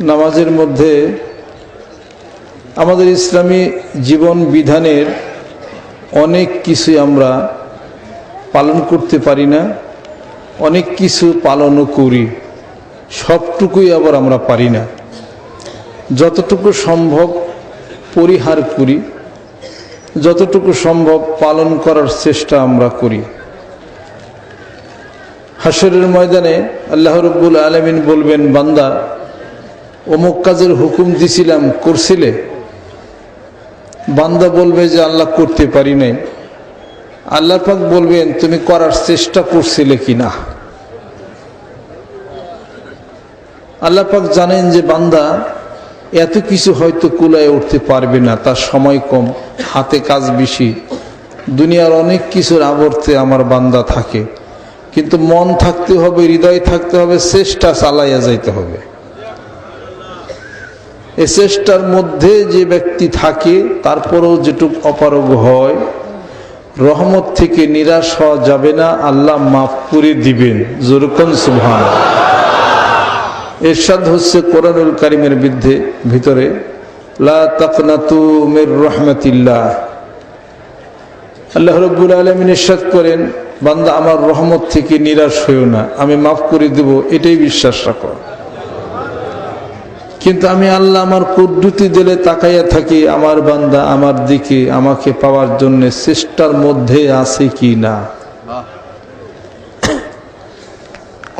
নামাজের মধ্যে আমাদের ইসলামী জীবন বিধানের অনেক কিছুই আমরা পালন করতে পারি না, অনেক কিছু পালনও করি, সবটুকুই আবার আমরা পারি না। যতটুকু সম্ভব পরিহার করি, যতটুকু সম্ভব পালন করার চেষ্টা আমরা করি। হাসরের ময়দানে আল্লাহ রব্বুল আলমিন বলবেন, বান্দা অমুক কাজের হুকুম দিছিলাম, করছিলে। বান্দা বলবে যে আল্লাহ করতে পারি নাই। আল্লাহ পাক বলবেন, তুমি করার চেষ্টা করছিলে কি না? আল্লাহ পাক জানেন যে বান্দা এত কিছু হয়তো কুলায় উঠতে পারবে না, তার সময় কম, হাতে কাজ বেশি। দুনিয়ার অনেক কিছুর আবর্তে আমার বান্দা থাকে। কিন্তু মন থাকতে হবে, হৃদয় থাকতে হবে, চেষ্টা চালাইয়া যাইতে হবে। এ চেষ্টার মধ্যে যে ব্যক্তি থাকে, তারপরেও যেটুক অপারগ হয়, রহমত থেকে নিরাশ হওয়া যাবে না, আল্লাহ মাফ করে দিবেন। যেরকম সুভান এরশাদ হচ্ছে কোরআনুল কারিমের বিদ্ধে, ভিতরে, লা রহমতিল্লাহ। আল্লাহ রব্বুল আলমিন ইরশাদ করেন, বান্দা আমার রহমত থেকে নিরাশ হইও না, আমি মাফ করে দেব, এটাই বিশ্বাস রাখো। কিন্তু আমি আল্লাহ আমার পদ্ধতি দিলে তাকাইয়া থাকি, আমার বান্দা আমার দিকে আমাকে পাওয়ার জন্য চেষ্টার মধ্যে আছে কি না?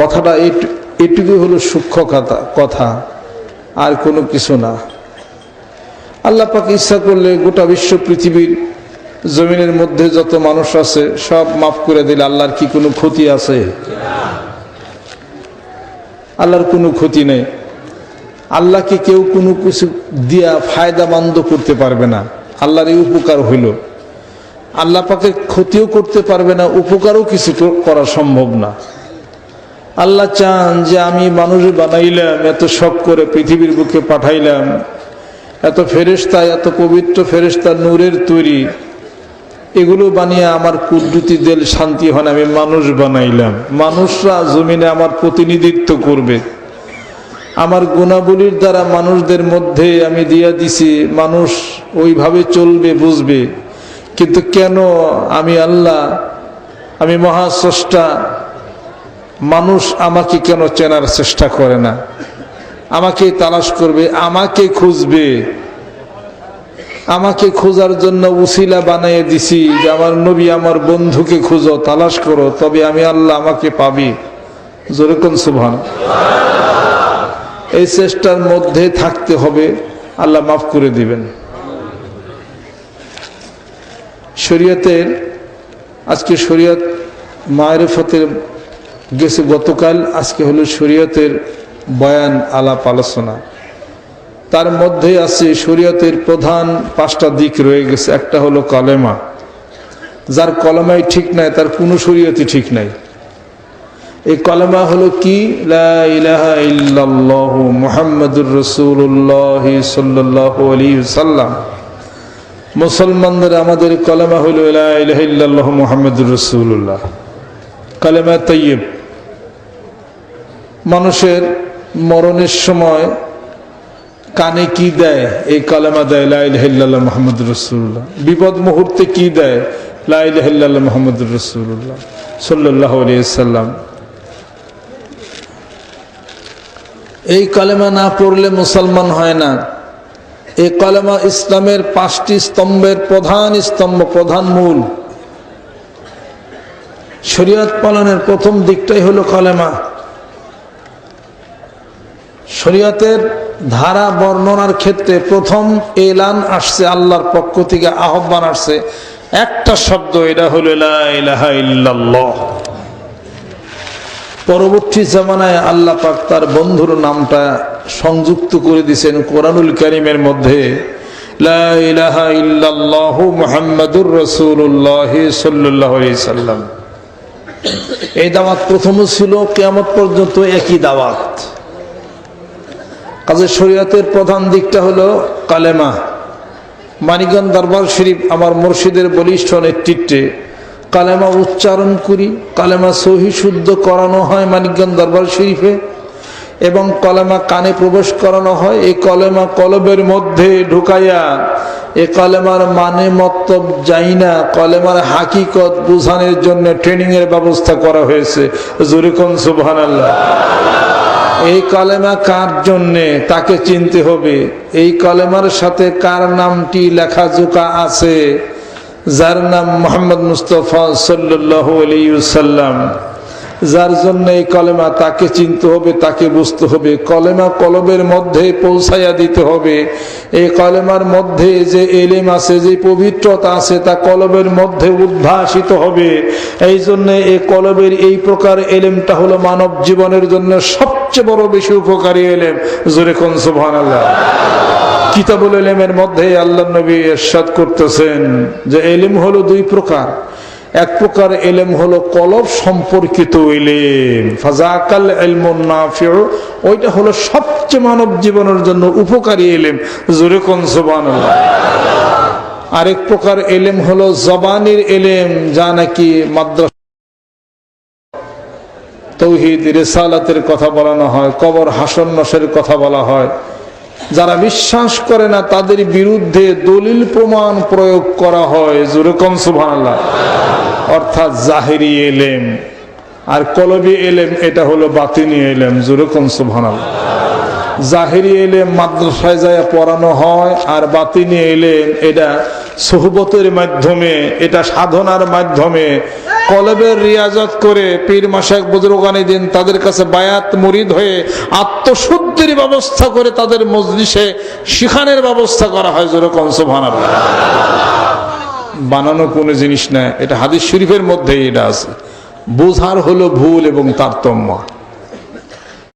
কথাটা এটুকু হলো সূক্ষ্ম কথা কথা, আর কোনো কিছু না। আল্লাহ পাক ইচ্ছা করলে গোটা বিশ্ব পৃথিবীর জমিনের মধ্যে যত মানুষ আছে সব মাফ করে দিলে আল্লাহর কি কোনো ক্ষতি আছে? আল্লাহর কোনো ক্ষতি নেই। আল্লাহকে কেউ কোনো কিছু দিয়া ফায়দা মান্দ করতে পারবে না। আল্লাহর এই উপকার হইল। আল্লাহ পাকে ক্ষতিও করতে পারবে না, উপকারও কিছু করা সম্ভব না। আল্লাহ চান যে আমি মানুষ বানাইলাম, এত শখ করে পৃথিবীর বুকে পাঠাইলাম, এত ফেরেস্তা এত পবিত্র ফেরেস্তা নূরের তৈরি, এগুলো বানিয়ে আমার কুদ্দুতি দেল শান্তি হন আমি মানুষ বানাইলাম। মানুষরা জমিনে আমার প্রতিনিধিত্ব করবে। আমার গুণাবলীর দ্বারা মানুষদের মধ্যে আমি দিয়া দিছি, মানুষ ওইভাবে চলবে, বুঝবে। কিন্তু কেন আমি আল্লাহ, আমি মহাস্রষ্টা, মানুষ আমাকে কেন চেনার চেষ্টা করে না? আমাকে তালাশ করবে, আমাকে খুঁজবে। আমাকে খোঁজার জন্য উসিলা বানিয়ে দিছি যে আমার নবী আমার বন্ধুকে খুঁজো, তালাশ করো, তবে আমি আল্লাহ আমাকে পাবি। যেরকম সুভান এই চেষ্টার মধ্যে থাকতে হবে। আল্লাহ মাফ করে দিবেন। শরীয়তের, আজকে শরীয়ত মায়েরফতের গেছে গতকাল, আজকে হলো শরীয়তের বয়ান, আলাপ, আলোচনা। তার মধ্যে আছে শরীয়তের প্রধান পাঁচটা দিক রয়ে গেছে। একটা হলো কলেমা। যার কলেমাই ঠিক নাই, তার কোনো শরীয়তই ঠিক নাই। এই কলেমা হলো কি? মোহাম্মদুর সাল্লাম মুসলমানদের আমাদের কলেমা হলো মোহাম্মদুর রসুল্লাহ কালেমা তৈব মানুষের মরণের সময় কানে কি দেয়? এই কালেমা দেয় লাইল্লাহ মোহাম্মদ রসুল্লাহ বিপদ মুহূর্তে কি দেয়? লাইল্লাহ মোহাম্মদ রসুল্লাহ সাল্লাহ সাল্লাম এই কালেমা না পড়লে মুসলমান হয় না। এই কালেমা ইসলামের পাঁচটি স্তম্ভের প্রধান স্তম্ভ, প্রধান মূল। শরীয়ত পালনের প্রথম দিকটাই হলো কলেমা। শরীয়তের ধারা বর্ণনার ক্ষেত্রে প্রথম এলান আসছে, আল্লাহর পক্ষ থেকে আহ্বান আসছে। একটা শব্দ, এটা হলো ইল্লাল্লাহ। পরবর্তী জামানায় আল্লাহ পাক তার বন্ধুর নামটা সংযুক্ত করে দিয়েছেন কোরআনুল করিমের মধ্যে মোহাম্মদুর রসুল্লাহ সাল্লাহ সাল্লাম। এই দাওয়াত প্রথমও ছিল কেমত পর্যন্ত একই দাওয়াত। কাজে শরীয়তের প্রধান দিকটা হলো কালেমা। মানিকগঞ্জ দরবার শরীফ আমার মুর্শিদের বলিষ্ঠ নেতৃত্বে কালেমা উচ্চারণ করি, কালেমা সহি শুদ্ধ করানো হয় মানিকগঞ্জ দরবার শরীফে, এবং কলেমা কানে প্রবেশ করানো হয়, এই কলেমা কলবের মধ্যে ঢুকাইয়া এ কলেমার মানে মতব যাই না, কলেমার হাকিকত বুঝানোর জন্য ট্রেনিং এর ব্যবস্থা করা হয়েছে। জুরিকন সুবহান এই কলেমা কার জন্যে? তাকে চিনতে হবে। এই কলেমার সাথে কার নামটি লেখাজোকা আছে? যার নাম মোহাম্মদ মুস্তফা সাল্লাহ আলিউসাল্লাম যার জন্য এই কলেমা তাকে চিনতে হবে, তাকে বুঝতে হবে। কলেমা কলবের মধ্যে পৌঁছাইয়া দিতে হবে। এই কলেমার মধ্যে যে এলেম আছে, যে পবিত্রতা আছে, তা কলবের মধ্যে উদ্ভাসিত হবে। এই জন্য এই কলবের এই প্রকার এলেমটা হলো মানব জীবনের জন্য সবচেয়ে বড় বেশি উপকারী এলেম। জোরে কোন সুবহান আল্লাহ কিতাবুল এলেমের মধ্যে আল্লাহ নবী এরশাদ করতেছেন যে এলিম হলো দুই প্রকার। এক প্রকার এলেম হলো কলব সম্পর্কিত এলেম ফাজাকাল এলমুন নাফিউ, ওইটা হলো সবচেয়ে মানব জীবনের জন্য উপকারী এলেম জোরে কোন সুবহানাল্লাহ। আরেক প্রকার এলেম হলো জবানের এলেম যা নাকি মাদ্রাসা তৌহিদ, রেসালাতের কথা বলানো হয়, কবর হাসন নসের কথা বলা হয়। যারা বিশ্বাস করে না, তাদের বিরুদ্ধে দলিল প্রমাণ প্রয়োগ করা হয়। জুরকম সুভানাল্লাহ অর্থাৎ জাহেরি এলেম আর কলবি এলেম, এটা হলো বাতিনি এলেম। জুরকম সুভানাল্লাহ জাহেরি এলেম মাদ্রাসায় যায় পড়ানো হয় আর বাতিনি এলেম, এটা সোহবতের মাধ্যমে, এটা সাধনার মাধ্যমে, কলবের রিয়াজত করে পীর মাসাক বুজরগানি দিন তাদের কাছে বায়াত মুরিদ হয়ে আত্মশুদ্ধির ব্যবস্থা করে তাদের মজলিসে শিখানের ব্যবস্থা করা হয় যেরকম সোভানার বানানো কোনো জিনিস না, এটা হাদিস শরীফের মধ্যেই এটা আছে। বোঝার হলো ভুল এবং তারতম্য।